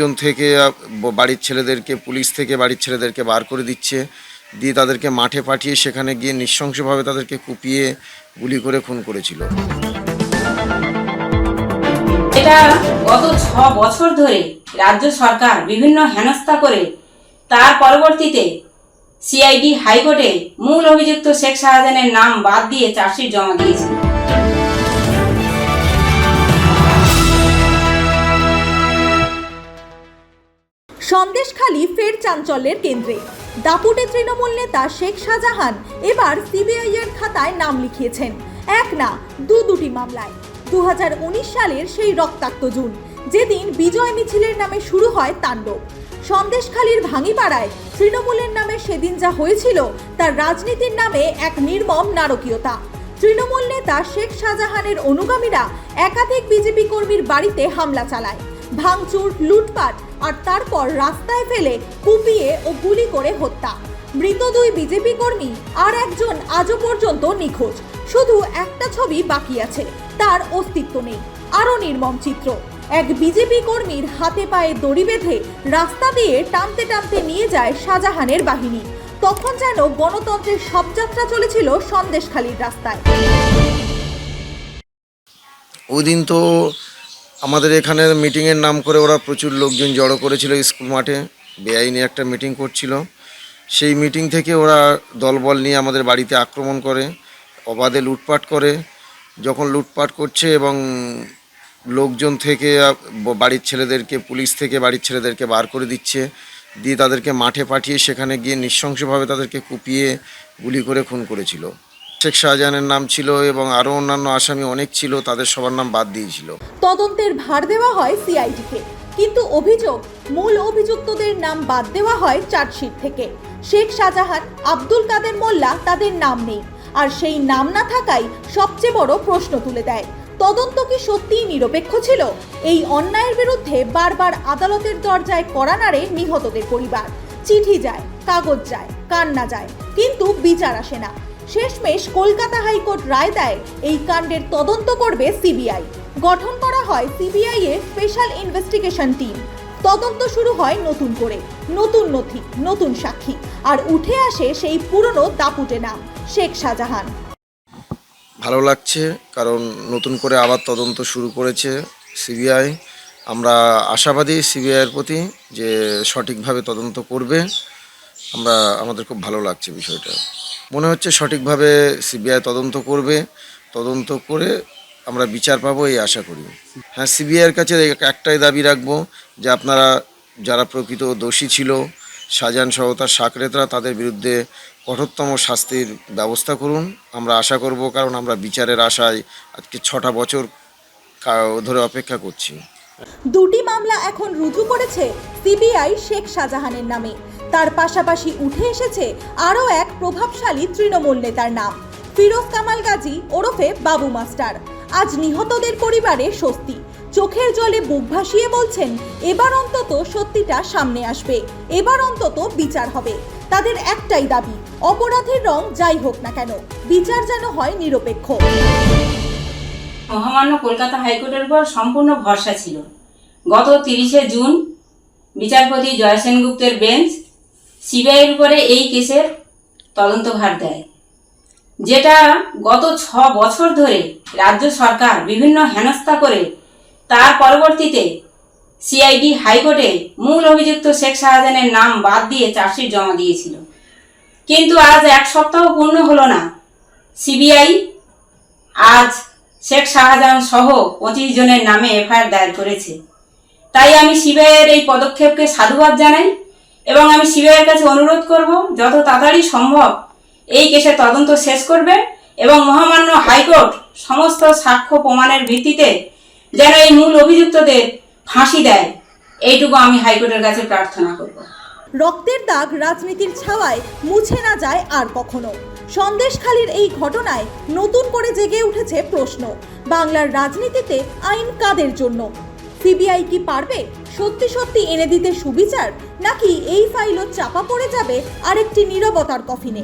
জন থেকে বাড়ির ছেলেদেরকে, পুলিশ থেকে বাড়ির ছেলেদেরকে বার করে দিচ্ছে, দিয়ে তাদেরকে মাঠে পাঠিয়ে সেখানে গিয়ে নৃশংসভাবে তাদেরকে কুপিয়ে গুলি করে খুন করেছিল। এটা গত ছ বছর ধরে রাজ্য সরকার বিভিন্ন হেনস্থা করে, তার পরবর্তীতে সিআইডি হাইকোর্টে মূল অভিযুক্ত শেখ শাহজাহানের নাম বাদ দিয়ে চার্জশিট জমা দিয়েছে। সন্দেশখালী ফের চাঞ্চল্যের কেন্দ্রে। দাপুটে তৃণমূল নেতা শেখ শাহজাহান এবার সিবিআই এর খাতায় নাম লিখিয়েছেন। এক না, দু দুটি মামলায়। দু হাজার উনিশ সালের সেই রক্তাক্ত জুন, যেদিন বিজয় মিছিলের নামে শুরু হয় তাণ্ডব। সন্দেশখালীর ভাঙিপাড়ায় তৃণমূলের নামে সেদিন যা হয়েছিল, তার রাজনীতির নামে এক নির্মম নারকীয়তা। তৃণমূল নেতা শেখ শাহজাহানের অনুগামীরা একাধিক বিজেপি কর্মীর বাড়িতে হামলা চালায়। ভাঙচুর, লুটপাট আর তারপর রাস্তায় ফেলে কুপিয়ে ও গুলি করে হত্যা। মৃত দুই বিজেপি কর্মী আর একজন আজও পর্যন্ত নিখোঁজ। শুধু একটা ছবি বাকি আছে, তার অস্তিত্ব নেই। আরও নির্মম চিত্র। এক বিজেপি কর্মীর হাতে পায়ে দড়ি বেঁধে রাস্তা দিয়ে টানতে টানতে নিয়ে যায় শাহজাহানের বাহিনী। তখন যেন গণতন্ত্রের শবযাত্রা চলেছিল সন্দেশখালীর রাস্তায়। ওই দিন তো আমাদের এখানে মিটিংয়ের নাম করে ওরা প্রচুর লোকজন জড়ো করেছিল স্কুল মাঠে। বেআইনি একটা মিটিং করছিল। সেই মিটিং থেকে ওরা দলবল নিয়ে আমাদের বাড়িতে আক্রমণ করে, অবাধে লুটপাট করে। যখন লুটপাট করছে এবং লোকজন থেকে, বাড়ির ছেলেদেরকে, পুলিশ থেকে বাড়ির ছেলেদেরকে বার করে দিচ্ছে, দিয়ে তাদেরকে মাঠে পাঠিয়ে সেখানে গিয়ে নৃশংসভাবে তাদেরকে কুপিয়ে গুলি করে খুন করেছিল। শেখ শাহজাহানের নাম ছিল এবং আরও অন্যান্য আসামি অনেক ছিল, তাদের সবার নাম বাদ দিয়েছিল। তদন্তের ভার দেওয়া হয় সিআইডিকে। কিন্তু অভিযোগ, মূল অভিযুক্তদের নাম বাদ দেওয়া হয় চার্জশিট থেকে। শেখ শাহজাহান, আব্দুল কাদের মোল্লা তাদের নাম নেই। আর সেই নাম না থাকাই সবচেয়ে বড় প্রশ্ন তুলে দেয়। তদন্ত কি সত্যিই নিরপেক্ষ ছিল? এই অন্যায়ের বিরুদ্ধে বারবার আদালতের দরজায় কড়া নাড়ে নিহতদের পরিবার। চিঠি যায়, কাগজ যায়, কান্না যায়, কিন্তু বিচার আসে না। শেষমেশ কলকাতা হাইকোর্ট রায় দেয়, এই কাণ্ডের তদন্ত করবে সিবিআই। গঠন করা হয় সিবিআই এর স্পেশাল ইনভেস্টিগেশন টিম। তদন্ত শুরু হয় নতুন করে। নতুন নথি, নতুন সাক্ষী। আর উঠে আসে সেই পুরনো দাপুটে নাম, শেখ শাহজাহান। ভালো লাগছে, কারণ নতুন করে আবার তদন্ত শুরু করেছে সিবিআই। আমরা আশাবাদী সিবিআইয়ের প্রতি যে সঠিকভাবে তদন্ত করবে। আমরা, আমাদের খুব ভালো লাগছে বিষয়টা। মনে হচ্ছে সঠিকভাবে সিবিআই তদন্ত করবে। তদন্ত করে আমরা বিচার পাবো এই আশা করি। হ্যাঁ সিবিআইয়ের কাছে একটাই দাবি রাখব যে আপনারা যারা প্রকৃত দোষী ছিল শাহজাহান সহ তার সাকরেতরা, তাদের বিরুদ্ধে কঠোরতম শাস্তির ব্যবস্থা করুন। আমরা আশা করব, কারণ আমরা বিচারের আশায় আজকে ছটা বছর ধরে অপেক্ষা করছি। দুটি মামলা এখন রুজু করেছে সিবিআই শেখ শাহজাহানের নামে। তার পাশাপাশি উঠে এসেছে আরও এক প্রভাবশালী তৃণমূল নেতার নাম। ফিরোজ কামাল গাজী ওরফে বাবু মাস্টার। আজ নিহতদের পরিবারে স্বস্তি। চোখের জলে বুক ভাসিয়ে বলছেন, এবার অন্তত সত্যিটা সামনে আসবে। এবার অন্তত বিচার হবে। তাদের একটাই দাবি, অপরাধের রং যাই হোক না কেন, বিচার যেন হয় নিরপেক্ষ। মহামান্য কলকাতা হাইকোর্টের উপর সম্পূর্ণ ভরসা ছিল। গত তিরিশে জুন বিচারপতি জয় সেনগুপ্তের বেঞ্চ সিবিআইয়ের উপরে এই কেসের তদন্তভার দেয়। যেটা গত ছ বছর ধরে রাজ্য সরকার বিভিন্ন হেনস্থা করে, তার পরবর্তীতে সিআইডি হাইকোর্টে মূল অভিযুক্ত শেখ শাহজাহানের নাম বাদ দিয়ে চার্জশিট জমা দিয়েছিল। কিন্তু আজ এক সপ্তাহ পূর্ণ হলো না। সিবিআই আজ শেখ শাহজাহান সহ পঁচিশ জনের নামে এফআইআর দায়ের করেছে। তাই আমি সিবিআইয়ের এই পদক্ষেপকে সাধুবাদ জানাই। এবং আমি সিবিআইয়ের কাছে অনুরোধ করব, যত তাড়াতাড়ি সম্ভব এই কেসের তদন্ত শেষ করবে এবং মহামান্য হাইকোর্ট সমস্ত সাক্ষ্য প্রমাণের ভিত্তিতে যেন এই মূল অভিযুক্তদের ফাঁসি দেয়। এইটুকু আমি হাইকোর্টের কাছে প্রার্থনা করব। রক্তের দাগ রাজনীতির ছাওয়ায় মুছে না যায় আর কখনো। সন্দেশখালীর এই ঘটনায় নতুন করে জেগে উঠেছে প্রশ্ন, বাংলার রাজনীতিতে আইন কাদের জন্য? সিবিআই কি পারবে? সত্যি সত্যি এনে দিতে সুবিচার? নাকি এই ফাইলও চাপা পড়ে যাবে আরেকটি নিরবতার কফিনে?